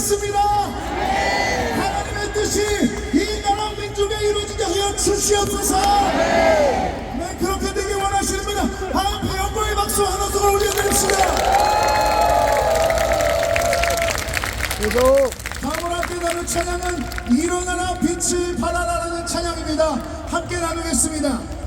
믿습니다. 하나님의 뜻이 이 나라 민족에 이루어지게 하여 주시옵소서. 네, 그렇게 되길 원하시는구나. 하나님 영광의 박수 하나 더 올려드립시다. 다음으로 함께 나눌 찬양은 일어나라 빛을 발하라라는 찬양입니다. 함께 나누겠습니다.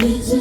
빛을